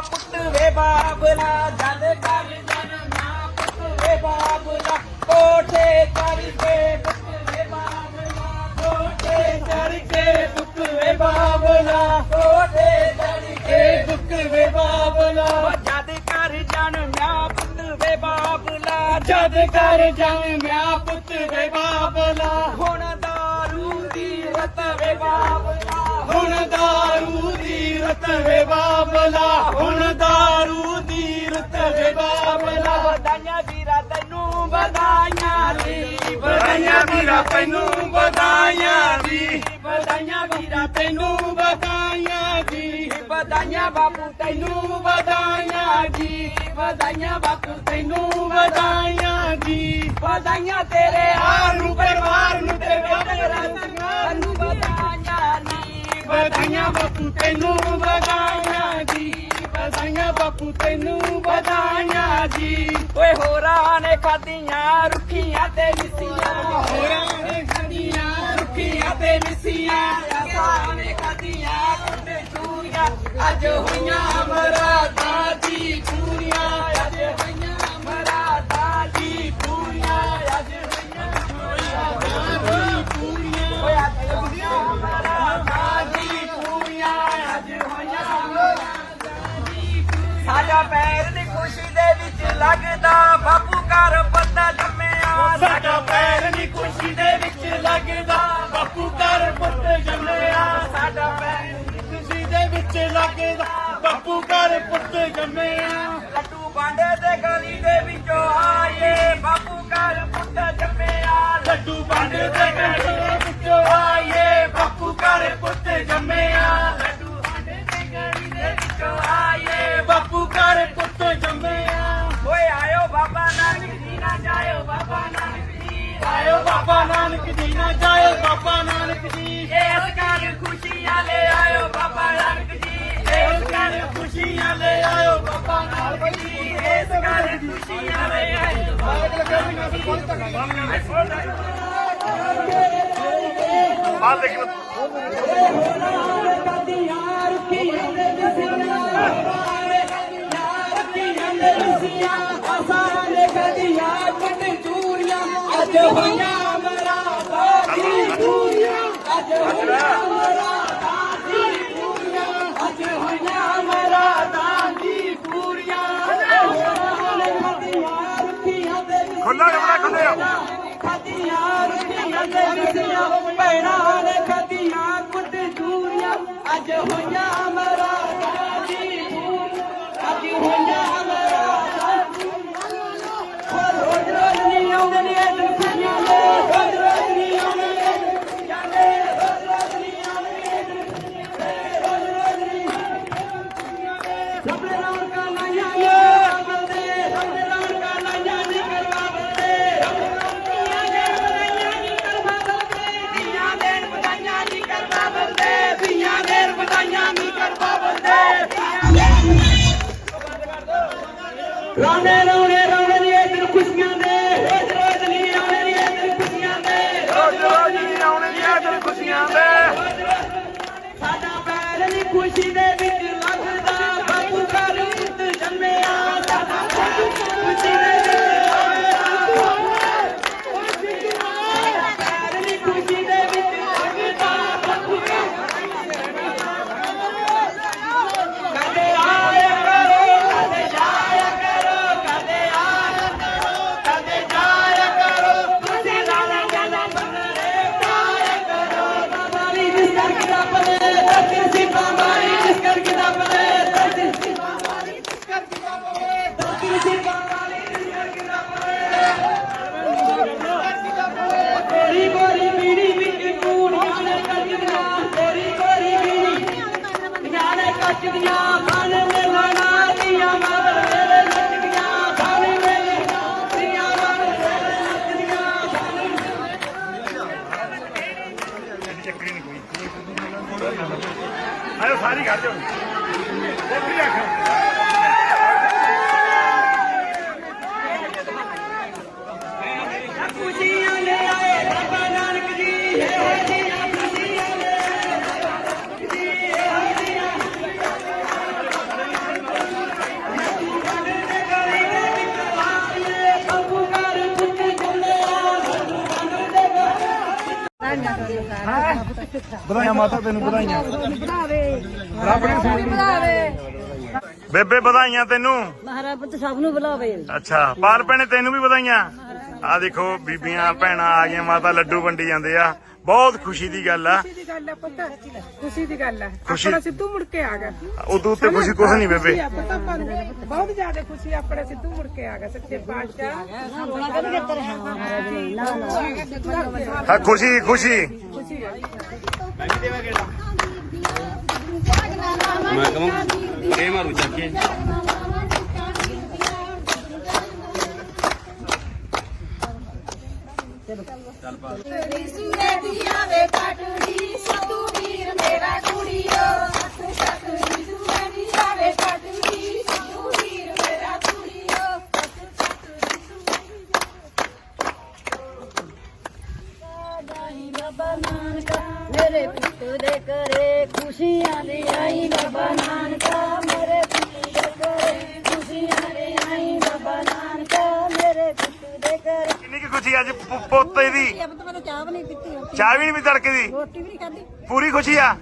ਪੁੱਤ ਵੇ ਬਾਬਲਾ ਜਦ ਕਰ ਜਨਮਿਆ ਪੁੱਤ ਵੇ ਬਾਬਲਾ। ਕੋਠੇ ਚੜ ਪੁੱਤ ਵੇ ਬਾਬਲਾ, ਕੋਠੇ ਚੜ ਕੇ ਪੁੱਤ ਵੇ ਬਾਬਲਾ। ਕੋਠੇ ਚੜ ਕੇ ਪੁੱਤ ਵੇ ਬਾਬਲਾ। ਜਦ ਕਰ ਜਨ ਜਨਮਿਆ ਪੁੱਤ ਵੇ ਬਾਬਲਾ। ਜਦ ਕਰ ਜਨ ਜਨਮਿਆ ਪੁੱਤ ਵੇ ਬਾਬਲਾ। ਹੁਣ ਦਾਰੂ ਦੀ ਰਤ ਵੇ ਬਾਬਲਾ। ਹੁਣ ਦਾਰੂ ਦੀ ਰਤ ਵੇ ਬਾਬਲਾ ਹੁਣ ਦਾਰੂ ਦੀ ਰਤ ਵੇ ਬਾਬਲਾ ਵਧਾਈਆਂ ਵੀਰਾ ਤੈਨੂੰ ਵਧਾਈਆਂ ਦੀ। ਵਧਾਈਆਂ ਵੀਰਾ ਤੈਨੂੰ ਵਧਾਈਆਂ ਦੀ। ਵਧਾਈਆਂ ਵੀਰਾ ਤੈਨੂੰ ਵਧਾਈਆਂ ਦੀ। ਵਧਾਈਆਂ ਬਾਪੂ ਤੈਨੂੰ ਵਧਾਈਆਂ ਜੀ ਵਧਾਈਆਂ ਬਾਪੂ ਤੈਨੂੰ ਵਧਾਈਆਂ ਜੀ ਵਧਾਈਆਂ ਤੇਰੇ ਹਾਰ ਨੂੰ ਪਰਿਵਾਰ ਨੂੰ ਤੇ ਤੇਰਾ ਤੈਨੂੰ ਵਧਾਈਆਂ ਜੀ ਵਧਾਈਆਂ ਬਾਪੂ ਤੈਨੂੰ ਵਧਾਈਆਂ ਜੀ। ਵਧਾਈਆਂ ਬਾਪੂ ਤੈਨੂੰ ਵਧਾਈਆਂ ਜੀ। ਓਏ ਹੋਰਾਂ ਨੇ ਖਾਦੀਆਂ ਰੁੱਖੀਆਂ ਤੇ ਮਿੱਸੀਆਂ। ਹੋਰਾਂ ਨੇ ਖਾਦੀਆਂ ਰੁੱਖੀਆਂ ਤੇ ਮਿੱਸੀਆਂ। ਅਸਾਂ ਨੇ ਖਾਦੀਆਂ ਕੁੰਡੇ ਚੂਰੀਆਂ। ਅੱਜ ਹੋਈਆਂ ਮਰਾਦਾਂ ਦੀ ਪੂਰੀਆਂ ਅੱਜ ਹੋਈਆਂ ਮਰਾਦਾਂ ਦੀ ਪੂਰੀਆਂ ਅੱਜ ਹੋਈਆਂ ਮਰਾਦਾਂ ਦੀ ਪੂਰੀਆਂ ਓਏ ਅੱਜ ਹੋਈਆਂ ਮਰਾਦਾਂ ਸਾਡਾ ਪੈਰ ਦੀ ਖੁਸ਼ੀ ਦੇ ਵਿੱਚ ਲੱਗਦਾ। ਬਾਪੂ ਘਰ ਪੱਤਾ ਜੰਮਿਆ। ਸਾਡਾ ਪੈਰ ਦੀ ਖੁਸ਼ੀ ਦੇ ਵਿੱਚ ਲੱਗਦਾ। ਬਾਪੂ ਘਰ ਪੁੱਤ ਜੰਮਿਆ। ਸਾਡਾ ਪੈਰ ਦੀ ਖੁਸ਼ੀ ਦੇ ਵਿੱਚ ਲੱਗਦਾ। ਬਾਪੂ ਘਰ ਪੁੱਤ ਜੰਮਿਆ। ਲੱਡੂ ਬਾਂਡੇ ਦੇ ਗਲੀ ਦੇ ਵਿੱਚੋਂ ਆਏ। ਬਾਪੂ ਘਰ ਪੁੱਤ ਜੰਮਿਆ। ਲੱਡੂ ਬਾਂਡੇ ਦੇ ਗਲੀ ਦੇ ਵਿੱਚੋਂ ਆਏ। ਬਾਪੂ ਘਰ ਪੁੱਤ ਜੰਮਿਆ। ਬਾਪੂ ਘਰ ਪੁੱਤ ਜੰਮਿਆ ਓਏ ਆਇਓ ਬਾਬਾ ਨਾਨਕ ਜੀ ਨਾ ਜਾਇਓ ਬਾਬਾ ਨਾਨਕ ਜੀ। ਆਇਓ ਬਾਬਾ ਨਾਨਕ ਜੀ ਨਾ ਜਾਇਓ ਬਾਬਾ ਨਾਨਕ ਜੀ। ਇਸ ਘਰ ਖੁਸ਼ੀਆਂ ਲੈ ਆਇਓ ਬਾਬਾ ਨਾਨਕ ਜੀ। ਇਸ ਘਰ ਖੁਸ਼ੀਆਂ ਲੈ ਆਇਓ ਬਾਬਾ ਨਾਨਕ ਜੀ। ਇਸ ਘਰ ਖੁਸ਼ੀਆਂ ਲੈ ਆਇਓ ਬਾਹਰ ਦੇਖ। ਲਓ ਅੱਜ ਹੋਈਆਂ ਮਰਾਦਾਂ ਦੀ ਪੂਰੀਆਂ ਅੱਜ ਹੋਇਆ ਮਰਾਦਾਂ ਦੀ ਪੂਰੀਆਂ ਅੱਜ ਹੋਇਆ ਮਰਾ ਦੀ ਪੂਰੀਆਂ ਖਾਦੀਆਂ ਰੁੱਖੀਆਂ ਦੇ ਖੁੱਲਾ ਕਮਰਾ ਖੁੱਲਿਆ ਖਾਦੀਆਂ ਰੁੱਖੀਆਂ ਦੇ ਮਿੱਸੀਆਂ ਭੈਣਾਂ ਨੇ ਖਾਦੀਆਂ ਕੁੱਟ ਚੂਰੀਆਂ, ਅੱਜ ਹੋਇਆ ਮਰਾਦਾਂ Ronero ਵਧਾਈਆਂ ਮਾਤਾ ਤੈਨੂੰ ਵਧਾਈਆਂ। ਬੇਬੇ ਵਧਾਈਆਂ ਤੈਨੂੰ। ਮਹਾਰਾਜ ਪੁੱਤ ਸਭ ਨੂੰ ਬੁਲਾਵੇ। ਅੱਛਾ ਪਾਲ ਭੈਣੇ ਤੈਨੂੰ ਵੀ ਵਧਾਈਆਂ। ਆ ਦੇਖੋ ਬੀਬੀਆਂ ਭੈਣਾਂ ਆ ਗਈਆਂ ਮਾਤਾ ਲੱਡੂ ਵੰਡੀ ਜਾਂਦੇ ਆ। ਬਹੁਤ ਖੁਸ਼ੀ ਦੀ ਗੱਲ ਆ। ਖੁਸ਼ੀ ਦੀ ਗੱਲ ਹੈ ਪੁੱਤ। ਖੁਸ਼ੀ ਦੀ ਗੱਲ ਖੁਸ਼ੀ- ਆਪਣਾ ਸਿੱਧੂ ਮੁੜ ਕੇ ਆ ਗਿਆ। ਉਦੋਂ ਉੱਤੇ ਖੁਸ਼ੀ ਕੁਛ ਨਹੀਂ ਬੇਬੇ। ਖੁਸ਼ੀ ਆ ਪੁੱਤ ਆਪਾਂ ਨੂੰ। ਬਹੁਤ ਜ਼ਿਆਦਾ ਖੁਸ਼ੀ ਆ, ਆਪਣਾ ਸਿੱਧੂ ਮੁੜ ਕੇ ਆ ਗਿਆ ਸੱਚੇ ਪਾਤਸ਼ਾਹ। ਹਾਂ ਖੁਸ਼ੀ ਖੁਸ਼ੀ। ਆ। ਮੈਂ ਕਹਾਂ ਇਹ ਮਾਰੂ ਚੱਕ ਮੇਰੇ ਪੁੱਤ ਦੇ ਕਰੇ ਖੁਸ਼ੀਆਂ ਦੀ ਆਈ ਬਾਬਾ ਨਾਨਕਾ ਮੇਰੇ ਪੁੱਤ ਦੇ ਕਰੇ ਖੁਸ਼ੀਆਂ ਦੀ ਆਈ ਬਾਬਾ ਨਾਨਕਾ ਮੇਰੇ ਪੁੱਤ ਦੇ ਕਰੇ ਕਿੰਨੀ ਕੀ ਖੁਸ਼ੀ ਅੱਜ ਪੁ- ਪੋਤੇ ਦੀ ਅਬ ਤਾਂ ਮੈਨੂੰ ਚਾਹ ਵੀ ਨਹੀਂ ਪੀਤੀ ਰੋਟੀ ਚਾਹ ਵੀ ਨਹੀਂ ਵੀ ਤੜਕੇ ਦੀ? ਰੋਟੀ ਵੀ ਨਹੀਂ ਖਾਧੀ। ਪੂਰੀ ਖੁਸ਼ੀ ਆ?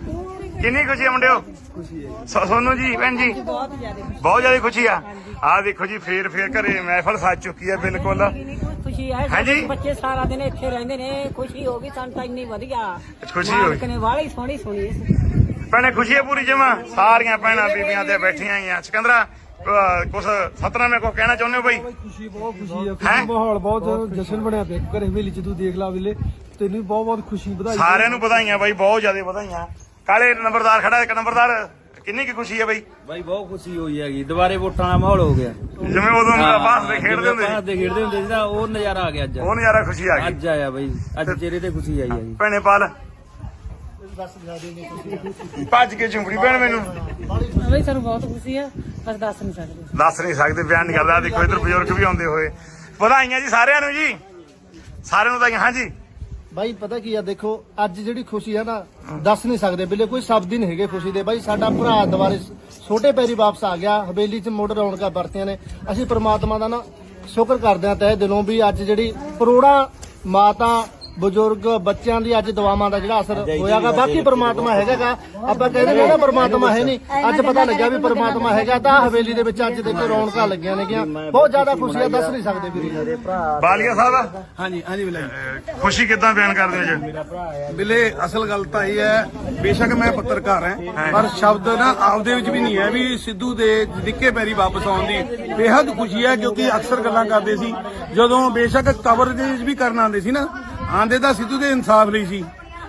ਕਿੰਨੀ ਖੁਸ਼ੀ ਆ ਮੁੰਡਿਓ? ਸੋ- ਸੋਨੂੰ ਜੀ ਭੈਣ ਜੀ। ਬਹੁਤ ਜ਼ਿਆਦਾ ਬਹੁਤ ਜ਼ਿਆਦਾ ਖੁਸ਼ੀ ਆ। ਆ ਦੇਖੋ ਜੀ ਫੇਰ ਫੇਰ ਘਰੇ ਮਹਿਫਲ ਸੱਜ ਚੁੱਕੀ ਆ ਬਿਲਕੁਲ। ਖੁਸ਼ੀ ਹੈ ਹਾਂਜੀ। ਬੱਚੇ ਸਾਰਾ ਦਿਨ ਇੱਥੇ ਰਹਿੰਦੇ ਨੇ। ਖੁਸ਼ੀ ਹੋ ਗਈ ਸਾਨੂੰ ਤਾਂ ਇੰਨੀ ਵਧੀਆ। ਖੁਸ਼ੀ ਹੋਈ। ਮਾਲਕ ਨੇ ਵਾਲੀ ਸੋਹਣੀ ਸੁਣੀ। ਭੈਣੇ ਖੁਸ਼ੀ ਆ ਪੂਰੀ ਜਮਾ? ਸਾਰੀਆਂ ਭੈਣਾਂ ਬੀਬੀਆਂ ਤੇ ਬੈਠੀਆਂ ਆਈਆਂ। ਸਿਕੰਦਰਾ ਅਹ ਕੁਛ ਸਤਨਾਮੇ ਕੋ ਕਹਿਣਾ ਚਾਹੁੰਦੇ ਹੋ ਬਈ? ਖੁਸ਼ੀ ਬਹੁਤ ਖੁਸ਼ੀ ਹੈ ਹੈਂ? ਖੁਸ਼ੀ ਮਾਹੌਲ ਬਹੁਤ ਜਸ਼ਨ ਬਣਿਆ ਪਿਆ ਘਰੇ ਹਵੇਲੀ ਚ ਤੂੰ ਦੇਖ ਲਾ ਵੇਲੇ ਤੈਨੂੰ ਵੀ ਬਹੁਤ ਬਹੁਤ ਖੁਸ਼ੀ ਵਧਾਈ। ਸਾਰਿਆਂ ਨੂੰ ਵਧਾਈਆਂ ਬਾਈ ਬਹੁਤ ਜ਼ਿਆਦਾ ਵਧਾਈਆਂ। ਕਾਲੇ ਨੰਬਰਦਾਰ ਖੜਾ ਇੱਕ ਨੰਬਰਦਾਰ ਕਿੰਨੀ ਕੀ ਖੁਸ਼ੀ ਆ ਬਈ? ਬਾਈ ਬਹੁਤ ਖੁਸ਼ੀ ਹੋਈ ਹੈਗੀ ਦੁਬਾਰੇ ਵੋਟਾਂ ਦਾ ਮਾਹੌਲ ਹੋ ਗਿਆ। ਜਿਵੇਂ ਉਦੋਂ ਬਾਸ ਦੇ ਖੇਡਦੇ ਹੁੰਦੇ ਸੀ ਦੇ ਖੇਡਦੇ ਹੁੰਦੇ ਸੀ ਨਾ ਉਹ ਨਜ਼ਾਰਾ ਆ ਗਿਆ ਅੱਜ। ਉਹ ਨਜ਼ਾਰਾ ਖੁਸ਼ੀ ਆ ਗਈ। ਅੱਜ ਆਇਆ ਬਾਈ ਅੱਜ ਚਿਹਰੇ ਤੇ ਖੁਸ਼ੀ ਆਈ ਹੈਗੀ। ਭੈਣੇ ਪਾਲ ਭੱਜ ਕੇ ਚੁੰਬੜੀ ਭੈਣ ਮੈਨੂੰ। ਬਈ ਸਾਨੂੰ ਬਹੁਤ ਖੁਸ਼ੀ ਹੈ ਬਸ ਦੱਸ ਨਹੀਂ ਸਕਦੇ। ਦੱਸ ਨਹੀਂ ਸਕਦੇ ਬਿਆਨ ਨਹੀਂ ਕਰਦਾ। ਦੇਖੋ ਇਧਰ ਬਜ਼ੁਰਗ ਵੀ ਆਉਂਦੇ ਹੋਏ। ਵਧਾਈਆਂ ਜੀ ਸਾਰਿਆਂ ਨੂੰ ਜੀ। ਸਾਰਿਆਂ ਨੂੰ ਵਧਾਈਆਂ ਹਾਂਜੀ। ਬਾਈ ਪਤਾ ਕੀ ਆ ਦੇਖੋ ਅੱਜ ਜਿਹੜੀ ਖੁਸ਼ੀ ਆ ਨਾ ਦੱਸ ਨਹੀਂ ਸਕਦੇ। ਬਿਲੇ ਕੋਈ ਸ਼ਬਦ ਹੀ ਨਹੀਂ ਹੈਗੇ ਖੁਸ਼ੀ ਦੇ। ਬਾਈ ਸਾਡਾ ਭਰਾ ਦੁਬਾਰੇ ਛੋਟੇ ਪੈਰੀ ਵਾਪਸ ਆ ਗਿਆ। ਹਵੇਲੀ 'ਚ ਮੁੜ ਰੌਣਕਾਂ ਵਰਤੀਆਂ ਨੇ। ਅਸੀਂ ਪ੍ਰਮਾਤਮਾ ਦਾ ਨਾ ਸ਼ੁਕਰ ਕਰਦੇ ਹਾਂ ਤਹਿ ਦਿਲੋਂ ਵੀ ਅੱਜ ਜਿਹੜੀ ਕਰੋੜਾਂ ਮਾਤਾ ਬਜ਼ੁਰਗ ਬੱਚਿਆਂ ਦੀ ਅੱਜ ਦੁਆਵਾਂ ਦਾ ਜਿਹੜਾ ਅਸਰ ਹੋਇਆਗਾ ਬਾਕੀ ਪ੍ਰਮਾਤਮਾ ਹੈਗਾਗਾ। ਆਪਾਂ ਕਹਿੰਦੇ ਨੇ ਨਾ ਪ੍ਰਮਾਤਮਾ ਹੈ ਨਹੀਂ। ਅੱਜ ਪਤਾ ਲੱਗਿਆ ਵੀ ਪ੍ਰਮਾਤਮਾ ਹੈਗਾ ਤਾਂ ਹਵੇਲੀ ਦੇ ਵਿੱਚ ਅੱਜ ਦੇਖੋ ਰੌਣਕਾਂ ਲੱਗੀਆਂ ਨੇਗੀਆਂ। ਬਹੁਤ ਜ਼ਿਆਦਾ ਖੁਸ਼ੀ ਆ ਦੱਸ ਨਹੀਂ ਸਕਦੇ ਵੀਰੇ ਬਾਲੀਆ ਸਾਹਿਬ? ਹਾਂਜੀ ਹਾਂਜੀ ਬਿਲੇ ਖੁਸ਼ੀ ਕਿਦਾਂ ਬਿਆਨ ਕਰਦੇ ਜੀ? ਬਿਲੇ ਅਸਲ ਗੱਲ ਤਾਂ ਇਹ ਹੈ ਬੇਸ਼ੱਕ ਮੈਂ ਪੱਤਰਕਾਰ ਹਾਂ ਪਰ ਸ਼ਬਦ ਨਾ ਆਪਦੇ ਵਿੱਚ ਵੀ ਨਹੀਂ ਹੈ ਵੀ ਸਿੱਧੂ ਦੇ ਨਿੱਕੇ ਪੈਰੀ ਵਾਪਸ ਆਉਣ ਦੀ। ਬੇਹੱਦ ਖੁਸ਼ੀ ਹੈ ਕਿਉਂਕਿ ਅਕਸਰ ਗੱਲਾਂ ਕਰਦੇ ਸੀ ਜਦੋਂ ਬੇਸ਼ੱਕ ਕਵਰ ਦੇ ਵਿੱਚ ਵੀ ਕਰਨ ਆਉਂਦੇ ਸੀ ਨਾ ਆਂਦੇ ਤਾਂ ਸਿੱਧੂ ਦੇ ਇਨਸਾਫ ਲਈ ਸੀ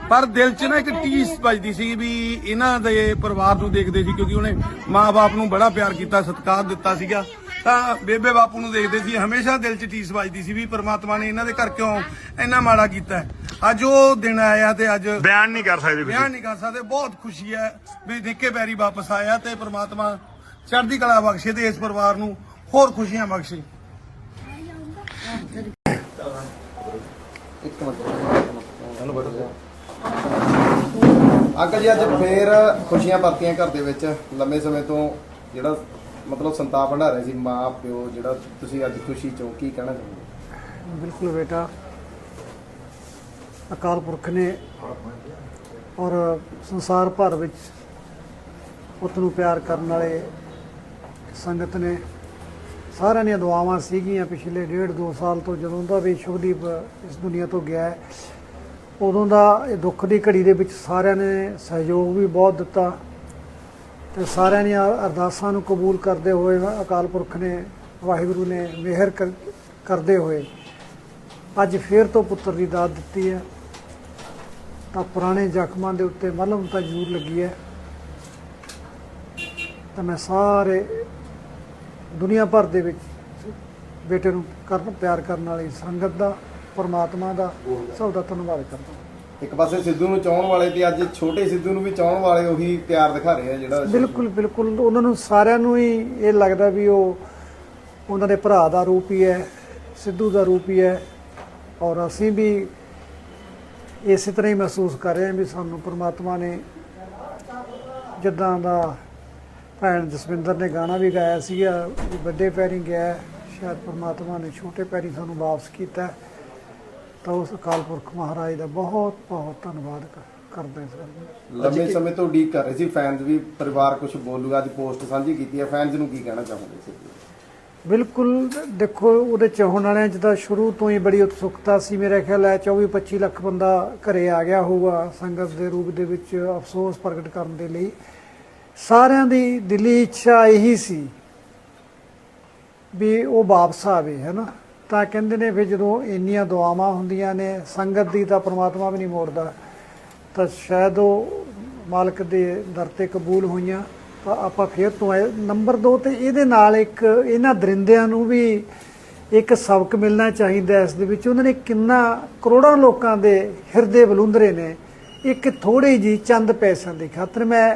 ਪਰ ਦਿਲ 'ਚ ਨਾ ਇੱਕ ਟੀਸ ਵੱਜਦੀ ਸੀ ਵੀ ਇਹਨਾਂ ਦੇ ਪਰਿਵਾਰ ਨੂੰ ਦੇਖਦੇ ਸੀ ਕਿਉਂਕਿ ਉਹਨੇ ਮਾਂ-ਬਾਪ ਨੂੰ ਬੜਾ ਪਿਆਰ ਕੀਤਾ ਸਤਿਕਾਰ ਦਿੱਤਾ ਸੀਗਾ। ਤਾਂ ਬੇਬੇ ਬਾਪੂ ਨੂੰ ਦੇਖਦੇ ਸੀ ਹਮੇਸ਼ਾ ਦਿਲ 'ਚ ਟੀਸ ਵੱਜਦੀ ਸੀ ਵੀ ਪ੍ਰਮਾਤਮਾ ਨੇ ਇਹਨਾਂ ਦੇ ਘਰ ਕਿਉਂ ਇੰਨਾ ਮਾੜਾ ਕੀਤਾ। ਅੱਜ ਉਹ ਦਿਨ ਆਇਆ ਤੇ ਅੱਜ ਬਿਆਨ ਨਹੀਂ ਕਰ ਸਕਦੇ ਬਿਆਨ ਨਹੀਂ ਕਰ ਸਕਦੇ ਬਹੁਤ ਖੁਸ਼ੀ ਹੈ ਵੀ ਨਿੱਕੇ ਪੈਰੀ ਵਾਪਸ ਆਇਆ ਤੇ ਪ੍ਰਮਾਤਮਾ ਚੜ੍ਹਦੀ ਕਲਾ ਬਖਸ਼ੇ ਤੇ ਇਸ ਪਰਿਵਾਰ ਨੂੰ ਹੋਰ ਖੁਸ਼ੀਆਂ ਬਖਸ਼ੇ। ਅੰਕਲ ਜੀ, ਅੱਜ ਫੇਰ ਖੁਸ਼ੀਆਂ ਪਰਤੀਆਂ ਘਰ ਦੇ ਵਿੱਚ। ਲੰਮੇ ਸਮੇਂ ਤੋਂ ਜਿਹੜਾ ਮਤਲਬ ਸੰਤਾਪ ਹੰਡਾ ਰਿਹਾ ਸੀ, ਮਾਂ, ਪਿਓ, ਜਿਹੜਾ ਤੁਸੀਂ ਅੱਜ ਖੁਸ਼ੀ ਚੋਂ ਕੀ ਕਹਿਣਾ ਚਾਹੁੰਦੇ ਬਿਲਕੁਲ ਬੇਟਾ। ਅਕਾਲ ਪੁਰਖ ਨੇ ਔਰ ਸੰਸਾਰ ਭਰ ਵਿੱਚ ਪੁੱਤ ਨੂੰ ਪਿਆਰ ਕਰਨ ਵਾਲੇ ਸੰਗਤ ਨੇ ਸਾਰਿਆਂ ਦੀਆਂ ਦੁਆਵਾਂ ਸੀਗੀਆਂ ਪਿਛਲੇ ਡੇਢ ਦੋ ਸਾਲ ਤੋਂ ਜਦੋਂ ਦਾ ਵੀ ਸ਼ੁਭਦੀਪ ਇਸ ਦੁਨੀਆ ਤੋਂ ਗਿਆ ਹੈ, ਉਦੋਂ ਦਾ ਇਹ ਦੁੱਖ ਦੀ ਘੜੀ ਦੇ ਵਿੱਚ ਸਾਰਿਆਂ ਨੇ ਸਹਿਯੋਗ ਵੀ ਬਹੁਤ ਦਿੱਤਾ ਤੇ ਸਾਰਿਆਂ ਦੀਆਂ ਅਰਦਾਸਾਂ ਨੂੰ ਕਬੂਲ ਕਰਦੇ ਹੋਏ ਅਕਾਲ ਪੁਰਖ ਨੇ, ਵਾਹਿਗੁਰੂ ਨੇ ਮਿਹਰ ਕਰ- ਕਰਦੇ ਹੋਏ ਅੱਜ ਫੇਰ ਤੋਂ ਪੁੱਤਰ ਦੀ ਦਾਤ ਦਿੱਤੀ ਹੈ। ਤਾਂ ਪੁਰਾਣੇ ਜ਼ਖਮਾਂ ਦੇ ਉੱਤੇ ਮਲਮ ਤਾਂ ਜ਼ਰੂਰ ਲੱਗੀ ਹੈ। ਤਾਂ ਮੈਂ ਸਾਰੇ ਦੁਨੀਆ ਭਰ ਦੇ ਵਿੱਚ ਬੇਟੇ ਨੂੰ ਕਰਨ ਪਿਆਰ ਕਰਨ ਵਾਲੀ ਸੰਗਤ ਦਾ ਪਰਮਾਤਮਾ ਦਾ ਸਭ ਦਾ ਧੰਨਵਾਦ ਕਰਦਾ। ਇੱਕ ਪਾਸੇ ਸਿੱਧੂ ਨੂੰ ਚਾਹਣ ਵਾਲੇ ਤੇ ਅੱਜ ਛੋਟੇ ਸਿੱਧੂ ਨੂੰ ਵੀ ਚਾਹਣ ਵਾਲੇ ਉਹੀ ਪਿਆਰ ਦਿਖਾ ਰਹੇ ਆ ਜਿਹੜਾ ਬਿਲਕੁਲ ਬਿਲਕੁਲ। ਉਹਨਾਂ ਨੂੰ ਸਾਰਿਆਂ ਨੂੰ ਹੀ ਇਹ ਲੱਗਦਾ ਵੀ ਉਹ ਉਹਨਾਂ ਦੇ ਭਰਾ ਦਾ ਰੂਪ ਹੀ ਹੈ ਸਿੱਧੂ ਦਾ ਰੂਪ ਹੀ ਹੈ। ਔਰ ਅਸੀਂ ਵੀ ਇਸੇ ਤਰ੍ਹਾਂ ਹੀ ਮਹਿਸੂਸ ਕਰ ਰਹੇ ਹਾਂ ਵੀ ਸਾਨੂੰ ਪ੍ਰਮਾਤਮਾ ਨੇ ਜਿੱਦਾਂ ਦਾ ਭੈਣ ਜਸਵਿੰਦਰ ਨੇ ਗਾਣਾ ਵੀ ਗਾਇਆ ਸੀਗਾ ਵੱਡੇ ਪੈਰੀ ਗਿਆ ਸ਼ਾਇਦ ਪ੍ਰਮਾਤਮਾ ਨੇ ਛੋਟੇ ਪੈਰੀ ਸਾਨੂੰ ਵਾਪਸ ਕੀਤਾ। ਤਾਂ ਉਸ ਅਕਾਲ ਪੁਰਖ ਮਹਾਰਾਜ ਦਾ ਬਹੁਤ ਬਹੁਤ ਧੰਨਵਾਦ ਕਰਦੇ ਸਰ। ਲੰਮੇ ਸਮੇਂ ਤੋਂ ਉਡੀਕ ਕਰ ਰਹੇ ਸੀ ਫੈਨਸ ਵੀ ਪਰਿਵਾਰ ਕੁਝ ਬੋਲੂਗਾ ਅੱਜ ਪੋਸਟ ਸਾਂਝੀ ਕੀਤੀ ਹੈ। ਫੈਨਸ ਨੂੰ ਕੀ ਕਹਿਣਾ ਚਾਹੋਗੇ ਸਿੱਧੂ ਬਿਲਕੁਲ ਦੇਖੋ ਉਹਦੇ ਚਾਹਣ ਵਾਲਿਆਂ 'ਚ ਤਾਂ ਸ਼ੁਰੂ ਤੋਂ ਹੀ ਬੜੀ ਉਤਸੁਕਤਾ ਸੀ ਮੇਰੇ ਖਿਆਲ ਹੈ 24 25 ਲੱਖ ਬੰਦਾ ਘਰੇ ਆ ਗਿਆ ਹੋਊਗਾ ਸੰਗਤ ਦੇ ਰੂਪ ਦੇ ਵਿੱਚ ਅਫਸੋਸ ਪ੍ਰਗਟ ਕਰਨ ਦੇ ਲਈ। ਸਾਰਿਆਂ ਦੀ ਦਿਲੀ ਇੱਛਾ ਇਹੀ ਸੀ ਵੀ ਉਹ ਵਾਪਸ ਆਵੇ ਹੈ ਨਾ ਤਾਂ ਕਹਿੰਦੇ ਨੇ ਫਿਰ ਜਦੋਂ ਇੰਨੀਆਂ ਦੁਆਵਾਂ ਹੁੰਦੀਆਂ ਨੇ, ਸੰਗਤ ਦੀ ਤਾਂ ਪ੍ਰਮਾਤਮਾ ਵੀ ਨਹੀਂ ਮੋੜਦਾ, ਤਾਂ ਸ਼ਾਇਦ ਉਹ ਮਾਲਕ ਦੇ ਦਰ ਤੇ ਕਬੂਲ ਹੋਈਆਂ, ਤਾਂ ਆਪਾਂ ਫੇਰ ਤੋਂ ਆਏ। ਨੰਬਰ 2 ਤੇ ਇਹਦੇ ਨਾਲ ਇੱਕ ਇਹਨਾਂ ਦਰਿੰਦਿਆਂ ਨੂੰ ਵੀ ਇੱਕ ਸਬਕ ਮਿਲਣਾ ਚਾਹੀਦਾ ਇਸ ਦੇ ਵਿੱਚ। ਉਹਨਾਂ ਨੇ ਕਿੰਨਾ ਕਰੋੜਾਂ ਲੋਕਾਂ ਦੇ ਹਿਰਦੇ ਬਲੁੰਦਰੇ ਨੇ। ਇੱਕ ਥੋੜੀ ਜੀ ਚੰਦ ਪੈਸਿਆਂ ਦੀ ਖਾਤਰ ਮੈਂ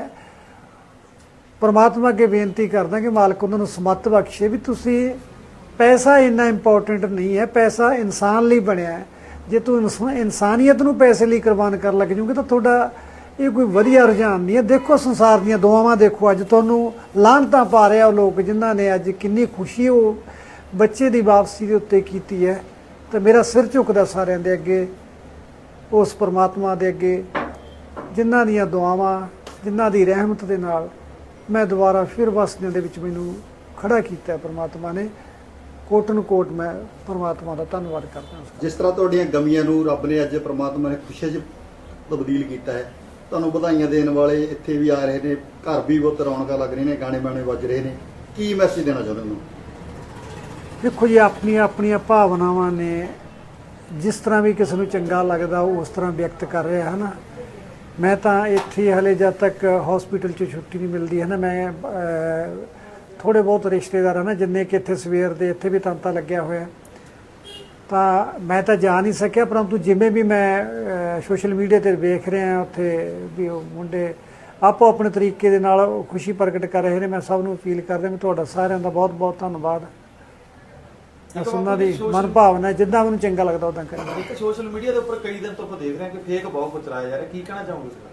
ਪਰਮਾਤਮਾ ਅੱਗੇ ਬੇਨਤੀ ਕਰਦਾ ਕਿ ਮਾਲਕ ਉਹਨਾਂ ਨੂੰ ਸਮੱਤ ਬਖਸ਼ੇ ਵੀ ਤੁਸੀਂ ਪੈਸਾ ਇੰਨਾ ਇੰਪੋਰਟੈਂਟ ਨਹੀਂ ਹੈ, ਪੈਸਾ ਇਨਸਾਨ ਲਈ ਬਣਿਆ ਹੈ। ਜੇ ਤੂੰ ਇਨਸਾ- ਇਨਸਾਨੀਅਤ ਨੂੰ ਪੈਸੇ ਲਈ ਕੁਰਬਾਨ ਕਰਨ ਲੱਗ ਜਾਓਗੇ ਤਾਂ ਤੁਹਾਡਾ ਇਹ ਕੋਈ ਵਧੀਆ ਰੁਝਾਨ ਨਹੀਂ ਹੈ। ਦੇਖੋ ਸੰਸਾਰ ਦੀਆਂ ਦੁਆਵਾਂ ਦੇਖੋ ਅੱਜ, ਤੁਹਾਨੂੰ ਲਾਹਨਤਾਂ ਪਾ ਰਿਹਾ ਉਹ ਲੋਕ ਜਿਨ੍ਹਾਂ ਨੇ ਅੱਜ ਕਿੰਨੀ ਖੁਸ਼ੀ ਉਹ ਬੱਚੇ ਦੀ ਵਾਪਸੀ ਦੇ ਉੱਤੇ ਕੀਤੀ ਹੈ। ਤਾਂ ਮੇਰਾ ਸਿਰ ਝੁਕਦਾ ਸਾਰਿਆਂ ਦੇ ਅੱਗੇ, ਉਸ ਪਰਮਾਤਮਾ ਦੇ ਅੱਗੇ, ਜਿਨ੍ਹਾਂ ਦੀਆਂ ਦੁਆਵਾਂ, ਜਿਨ੍ਹਾਂ ਦੀ ਰਹਿਮਤ ਦੇ ਨਾਲ ਮੈਂ ਦੁਬਾਰਾ ਫਿਰ ਵਸਦਿਆਂ ਦੇ ਵਿੱਚ ਮੈਨੂੰ ਖੜਾ ਕੀਤਾ ਪਰਮਾਤਮਾ ਨੇ। ਕੋਟਨ ਕੋਟ ਮੈਂ ਪਰਮਾਤਮਾ ਦਾ ਧੰਨਵਾਦ ਕਰਦਾ ਹਾਂ। ਜਿਸ ਤਰ੍ਹਾਂ ਤੁਹਾਡੀਆਂ ਗਮੀਆਂ ਨੂੰ ਰੱਬ ਨੇ ਅੱਜ ਪ੍ਰਮਾਤਮਾ ਨੇ ਖੁਸ਼ੀਆਂ 'ਚ ਤਬਦੀਲ ਕੀਤਾ ਹੈ ਤੁਹਾਨੂੰ ਵਧਾਈਆਂ ਦੇਣ ਵਾਲੇ ਇੱਥੇ ਵੀ ਆ ਰਹੇ ਨੇ। ਘਰ ਵੀ ਬਹੁਤ ਰੌਣਕਾਂ ਲੱਗ ਰਹੀਆਂ ਨੇ ਗਾਣੇ ਬਾਣੇ ਵੱਜ ਰਹੇ ਨੇ। ਕੀ ਮੈਸੇਜ ਦੇਣਾ ਚਾਹੁੰਦੇ ਹੋ ਦੇਖੋ ਜੀ ਆਪਣੀਆਂ ਆਪਣੀਆਂ ਭਾਵਨਾਵਾਂ ਨੇ। ਜਿਸ ਤਰ੍ਹਾਂ ਵੀ ਕਿਸੇ ਨੂੰ ਚੰਗਾ ਲੱਗਦਾ ਉਹ ਉਸ ਤਰ੍ਹਾਂ ਵਿਅਕਤ ਕਰ ਰਿਹਾ ਹੈ ਨਾ। ਮੈਂ ਤਾਂ ਇੱਥੇ ਹਲੇ ਜਦ ਤੱਕ ਹਸਪੀਟਲ 'ਚ ਛੁੱਟੀ ਨਹੀਂ ਮਿਲਦੀ ਹੈ ਨਾ ਮੈਂ ਅਹ, ਥੋੜੇ ਬਹੁਤ ਰਿਸ਼ਤੇਦਾਰ ਹਨ ਨਾ ਜਿੰਨੇ ਕਿ ਇੱਥੇ ਸਵੇਰ ਦੇ ਇੱਥੇ ਵੀ ਤੰਤਾ ਲੱਗਿਆ ਹੋਇਆ। ਤਾਂ ਮੈਂ ਤਾਂ ਜਾ ਨਹੀਂ ਸਕਿਆ ਪਰੰਤੂ ਜਿਵੇਂ ਵੀ ਮੈਂ ਸੋਸ਼ਲ ਮੀਡੀਆ ਤੇ ਵੇਖ ਰਿਹਾ ਉੱਥੇ ਵੀ ਉਹ ਮੁੰਡੇ ਆਪੋ ਆਪਣੇ ਤਰੀਕੇ ਦੇ ਨਾਲ ਖੁਸ਼ੀ ਪ੍ਰਗਟ ਕਰ ਰਹੇ ਨੇ ਮੈਂ ਸਭ ਨੂੰ ਅਪੀਲ ਕਰਦਾ ਕਿ ਤੁਹਾਡਾ ਸਾਰਿਆਂ ਦਾ ਬਹੁਤ ਬਹੁਤ ਧੰਨਵਾਦ। ਬਸ ਉਹਨਾਂ ਦੀ ਮਨ ਭਾਵਨਾ ਜਿੱਦਾਂ ਮੈਨੂੰ ਚੰਗਾ ਲੱਗਦਾ ਉਦਾਂ ਕਰਾਂਗਾ ਇੱਕ ਸੋਸ਼ਲ ਮੀਡੀਆ ਦੇ ਉੱਪਰ ਕਈ ਦਿਨ ਤੋਂ ਆਪਾਂ ਦੇਖ ਰਹੇ ਹਾਂ ਕਿ ਫੇਕ ਬਹੁਤ ਕੁਝ ਚਲਾਇਆ ਜਾ ਰਿਹਾ। ਕੀ ਕਹਿਣਾ ਚਾਹੋਗੇ ਇਸ ਬਾਰੇ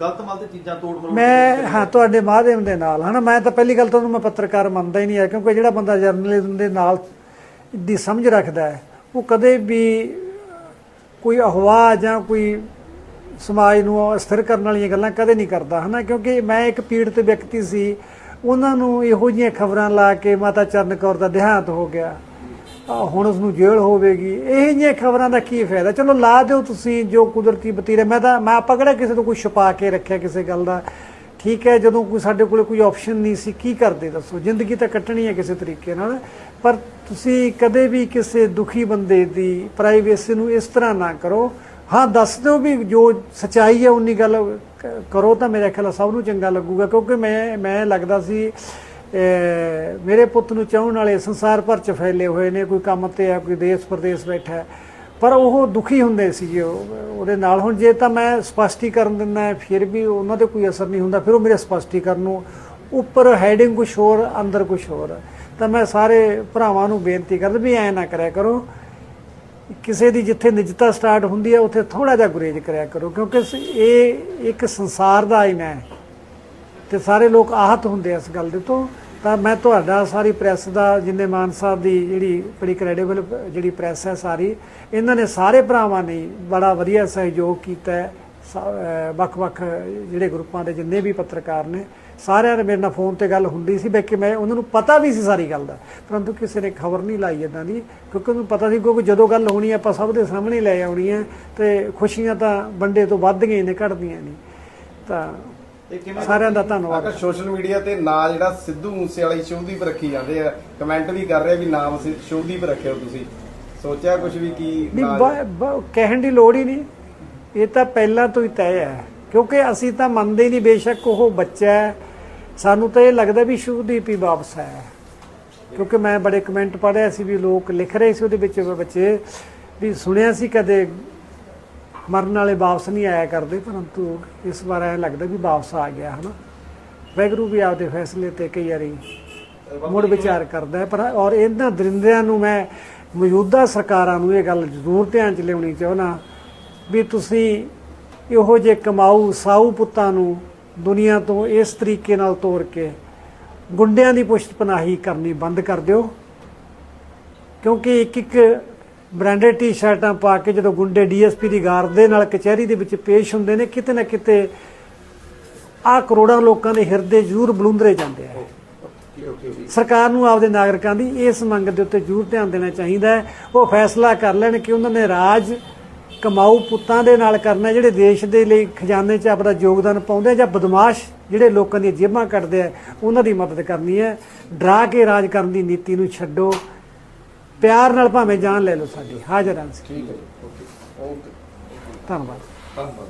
ਗਲਤ ਮਲ ਤੇ ਚੀਜ਼ਾਂ ਤੋੜ ਮਰੋੜ ਮੈਂ ਹਾਂ ਤੁਹਾਡੇ ਮਾਧਿਅਮ ਦੇ ਨਾਲ ਹਨਾ? ਮੈਂ ਤਾਂ ਪਹਿਲੀ ਗੱਲ ਤਾਂ ਉਹਨੂੰ ਮੈਂ ਪੱਤਰਕਾਰ ਮੰਨਦਾ ਹੀ ਨਹੀਂ ਹੈ ਕਿਉਂਕਿ ਜਿਹੜਾ ਬੰਦਾ ਜਰਨਲਿਜ਼ਮ ਦੇ ਨਾਲ ਦੀ ਸਮਝ ਰੱਖਦਾ ਹੈ ਉਹ ਕਦੇ ਵੀ ਕੋਈ ਅਹਵਾ ਜਾਂ ਕੋਈ ਸਮਾਜ ਨੂੰ ਅਸਥਿਰ ਕਰਨ ਵਾਲੀਆਂ ਗੱਲਾਂ ਕਦੇ ਨਹੀਂ ਕਰਦਾ ਹਨਾ? ਕਿਉਂਕਿ ਮੈਂ ਇੱਕ ਪੀੜਤ ਵਿਅਕਤੀ ਸੀ ਉਹਨਾਂ ਨੂੰ ਇਹੋ ਜਿਹੀਆਂ ਖਬਰਾਂ ਲਾ ਕੇ ਮਾਤਾ ਚਰਨ ਕੌਰ ਦਾ ਦੇਹਾਂਤ ਹੋ ਗਿਆ। ਹੁਣ ਉਸ ਨੂੰ ਜੇਲ੍ਹ ਹੋਵੇਗੀ। ਇਹ ਜਿਹੀਆਂ ਖਬਰਾਂ ਦਾ ਕੀ ਫਾਇਦਾ? ਚਲੋ ਲਾ ਦਿਓ ਤੁਸੀਂ ਜੋ ਕੁਦਰਤੀ ਬਤੀਰੇ। ਮੈਂ ਤਾਂ ਮੈਂ ਆਪਾਂ ਕਿਹੜਾ ਕਿਸੇ ਤੋਂ ਕੋਈ ਛੁਪਾ ਕੇ ਰੱਖਿਆ ਕਿਸੇ ਗੱਲ ਦਾ? ਠੀਕ ਹੈ, ਜਦੋਂ ਕੋਈ ਸਾਡੇ ਕੋਲੇ ਕੋਈ ਆਪਸ਼ਨ ਨਹੀਂ ਸੀ, ਕੀ ਕਰਦੇ ਦੱਸੋ? ਜ਼ਿੰਦਗੀ ਤਾਂ ਕੱਟਣੀ ਹੈ ਕਿਸੇ ਤਰੀਕੇ ਨਾਲ। ਪਰ ਤੁਸੀਂ ਕਦੇ ਵੀ ਕਿਸੇ ਦੁਖੀ ਬੰਦੇ ਦੀ ਪ੍ਰਾਈਵੇਸੀ ਨੂੰ ਇਸ ਤਰ੍ਹਾਂ ਨਾ ਕਰੋ। ਹਾਂ, ਦੱਸ ਦਿਓ ਵੀ ਜੋ ਸਚਾਈ ਹੈ, ਉਨੀ ਗੱਲ ਕਰੋ ਤਾਂ ਮੇਰੇ ਖਿਆਲ ਸਭ ਨੂੰ ਚੰਗਾ ਲੱਗੂਗਾ, ਕਿਉਂਕਿ ਮੈਂ ਮੈਂ ਲੱਗਦਾ ਸੀ ਮੇਰੇ ਪੁੱਤ ਨੂੰ ਚਾਹਣ ਵਾਲੇ ਸੰਸਾਰ ਭਰ ਚ ਫੈਲੇ ਹੋਏ ਨੇ, ਕੋਈ ਕੰਮ ਤੇ ਹੈ, ਕੋਈ ਦੇਸ਼ ਪ੍ਰਦੇਸ਼ ਬੈਠਾ ਪਰ ਉਹ ਦੁਖੀ ਹੁੰਦੇ ਸੀ ਉਹਦੇ ਨਾਲ। ਹੁਣ ਜੇ ਤਾਂ ਮੈਂ ਸਪਸ਼ਟੀਕਰਨ ਦਿੰਦਾ ਫਿਰ ਵੀ ਉਹਨਾਂ ਤੇ ਕੋਈ ਅਸਰ ਨਹੀਂ ਹੁੰਦਾ, ਫਿਰ ਉਹ ਮੇਰੇ ਸਪਸ਼ਟੀਕਰਨ ਨੂੰ ਉੱਪਰ ਹੈਡਿੰਗ ਕੁਝ ਹੋਰ, ਅੰਦਰ ਕੁਝ ਹੋਰ। ਤਾਂ ਮੈਂ ਸਾਰੇ ਭਰਾਵਾਂ ਨੂੰ ਬੇਨਤੀ ਕਰਦਾ ਵੀ ਐ ਨਾ ਕਰਿਆ ਕਰੋ ਕਿਸੇ ਦੀ ਜਿੱਥੇ ਨਿਜਤਾ ਸਟਾਰਟ ਹੁੰਦੀ ਹੈ, ਉੱਥੇ ਥੋੜਾ ਜਿਹਾ ਗੁਰੇਜ ਕਰਿਆ ਕਰੋ, ਕਿਉਂਕਿ ਸ- ਇਹ ਇੱਕ ਸੰਸਾਰ ਦਾ ਆਇਨਾ ਹੈ ਤੇ ਸਾਰੇ ਲੋਕ ਆਹਤ ਹੁੰਦੇ ਇਸ ਗੱਲ ਦੇ ਤੋਂ। ਤਾਂ ਮੈਂ ਤੁਹਾਡਾ ਸਾਰੀ ਪ੍ਰੈਸ ਦਾ, ਜਿੰਨੇ ਮਾਨ ਸਾਹਿਬ ਦੀ ਜਿਹੜੀ ਬੜੀ ਕ੍ਰੈਡੀਬਲ ਜਿਹੜੀ ਪ੍ਰੈਸ ਹੈ ਸਾਰੀ, ਇਹਨਾਂ ਨੇ ਸਾਰੇ ਭਰਾਵਾਂ ਨੇ ਬੜਾ ਵਧੀਆ ਸਹਿਯੋਗ ਕੀਤਾ ਹੈ। ਵੱਖ-ਵੱਖ ਜਿਹੜੇ ਗਰੁੱਪਾਂ ਦੇ ਜਿੰਨੇ ਵੀ ਪੱਤਰਕਾਰ ਨੇ ਸਾਰਿਆਂ ਨੇ ਮੇਰੇ ਨਾਲ ਫੋਨ ਤੇ ਗੱਲ ਹੁੰਦੀ ਸੀ ਬੈ ਕਿ ਮੈਂ ਉਹਨਾਂ ਨੂੰ ਪਤਾ ਵੀ ਸੀ ਸਾਰੀ ਗੱਲ ਦਾ। ਪਰੰਤੂ ਕਿਸੇ ਨੇ ਖਬਰ ਨਹੀਂ ਲਾਈ ਇਦਾਂ ਦੀ ਕਿਉਂਕਿ ਉਹਨੂੰ ਪਤਾ ਸੀ ਕਿਉਂਕਿ ਜਦੋਂ ਗੱਲ ਹੋਣੀ ਹੈ, ਆਪਾਂ ਸਭ ਦੇ ਸਾਹਮਣੇ ਲੈ ਆਉਣੀ ਹੈ ਤੇ ਖੁਸ਼ੀਆਂ ਤਾਂ ਵੰਡੇ ਤੋਂ ਵੱਧ ਗਈਆਂ ਨੇ ਘਟਦੀਆਂ ਨਹੀਂ ਤਾਂ ਸਾਰਿਆਂ ਦਾ ਧੰਨਵਾਦ। ਸੋਸ਼ਲ ਮੀਡੀਆ ਤੇ ਨਾਂ ਜਿਹੜਾ ਸਿੱਧੂ ਮੂਸੇ ਵਾਲੀ ਸ਼ੁਭਦੀਪ ਰੱਖੀ ਜਾਂਦੇ ਆ ਕਮੈਂਟ ਵੀ ਕਰ ਰਹੇ ਵੀ ਨਾਮ ਸ਼ੁਭਦੀਪ ਰੱਖਿਓ ਤੁਸੀਂ। ਸੋਚਿਆ ਕੁਝ ਵੀ ਕੀ ਕਹਿਣ ਦੀ ਲੋੜ ਹੀ ਨਹੀਂ। ਇਹ ਤਾਂ ਪਹਿਲਾਂ ਤੋਂ ਹੀ ਤੈਅ ਹੈ। ਕਿਉਂਕਿ ਅਸੀਂ ਤਾਂ ਮੰਨਦੇ ਨਹੀਂ ਬੇਸ਼ੱਕ ਉਹ ਬੱਚਾ ਹੈ ਸਾਨੂੰ ਤਾਂ ਇਹ ਲੱਗਦਾ ਵੀ ਸ਼ੁਭਦੀਪ ਹੀ ਵਾਪਸ ਆਇਆ। ਕਿਉਂਕਿ ਮੈਂ ਬੜੇ ਕਮੈਂਟ ਪੜ੍ਹਿਆ ਸੀ ਵੀ ਲੋਕ ਲਿਖ ਰਹੇ ਸੀ ਉਹਦੇ ਵਿੱਚ ਬੱਚੇ, ਵੀ ਸੁਣਿਆ ਸੀ ਕਦੇ ਮਰਨ ਵਾਲੇ ਵਾਪਸ ਨਹੀਂ ਆਇਆ ਕਰਦੇ, ਪਰੰਤੂ ਇਸ ਵਾਰ ਐ ਲੱਗਦਾ ਵੀ ਵਾਪਸ ਆ ਗਿਆ, ਹਨਾ। ਵੈਗਰੂ ਵੀ ਆਪਦੇ ਫੈਸਲੇ ਤੇ ਕਈ ਵਾਰੀ ਮੁੜ ਵਿਚਾਰ ਕਰਦਾ ਪਰ ਔਰ ਇਹਨਾਂ ਦਰਿੰਦਿਆਂ ਨੂੰ ਮੈਂ ਮੌਜੂਦਾ ਸਰਕਾਰਾਂ ਨੂੰ ਇਹ ਗੱਲ ਜ਼ਰੂਰ ਧਿਆਨ ਚ ਲਿਆਉਣੀ ਚਾਹੁੰਦਾ ਵੀ ਤੁਸੀਂ ਇਹੋ ਜਿਹੇ ਕਮਾਊ ਸਾਊ ਪੁੱਤਾਂ ਨੂੰ ਦੁਨੀਆ ਤੋਂ ਇਸ ਤਰੀਕੇ ਨਾਲ ਤੋੜ ਕੇ ਗੁੰਡਿਆਂ ਦੀ ਪੁਸ਼ਤ ਪਨਾਹੀ ਕਰਨੀ ਬੰਦ ਕਰ ਦਿਓ। ਕਿਉਂਕਿ ਇੱਕ ਇੱਕ ਬ੍ਰਾਂਡਡ ਟੀ-ਸ਼ਰਟਾਂ ਪਾ ਕੇ ਜਦੋਂ ਗੁੰਡੇ ਡੀਐਸਪੀ ਦੀ ਗਾਰਡ ਦੇ ਨਾਲ ਕਚਹਿਰੀ ਦੇ ਵਿੱਚ ਪੇਸ਼ ਹੁੰਦੇ ਨੇ, ਕਿਤੇ ਨਾ ਕਿਤੇ ਆ ਕਰੋੜਾਂ ਲੋਕਾਂ ਦੇ ਹਿਰਦੇ ਜ਼ਰੂਰ ਬਲੁੰਦਰੇ ਜਾਂਦੇ ਆ। ਸਰਕਾਰ ਨੂੰ ਆਪਦੇ ਨਾਗਰਿਕਾਂ ਦੀ ਇਸ ਮੰਗ ਦੇ ਉੱਤੇ ਜ਼ਰੂਰ ਧਿਆਨ ਦੇਣਾ ਚਾਹੀਦਾ ਹੈ। ਉਹ ਫੈਸਲਾ ਕਰ ਲੈਣ ਕਿ ਉਹਨਾਂ ਨੇ ਰਾਜ ਕਮਾਊ ਪੁੱਤਾਂ ਦੇ ਨਾਲ ਕਰਨਾ ਜਿਹੜੇ ਦੇਸ਼ ਦੇ ਲਈ ਖਜ਼ਾਨੇ 'ਚ ਆਪਦਾ ਯੋਗਦਾਨ ਪਾਉਂਦੇ ਜਾਂ ਬਦਮਾਸ਼ ਜਿਹੜੇ ਲੋਕਾਂ ਦੀਆਂ ਜੇਬਾਂ ਕੱਟਦੇ ਆ ਉਹਨਾਂ ਦੀ ਮਦਦ ਕਰਨੀ ਹੈ। ਡਰਾ ਕੇ ਰਾਜ ਕਰਨ ਦੀ ਨੀਤੀ ਨੂੰ ਛੱਡੋ। ਪਿਆਰ ਨਾਲ ਭਾਵੇਂ ਜਾਨ ਲੈ ਲਓ ਸਾਡੀ। ਹਾਜ਼ਰ ਹਾਂ। ਠੀਕ ਹੈ ਓਕੇ। ਧੰਨਵਾਦ। ਧੰਨਵਾਦ।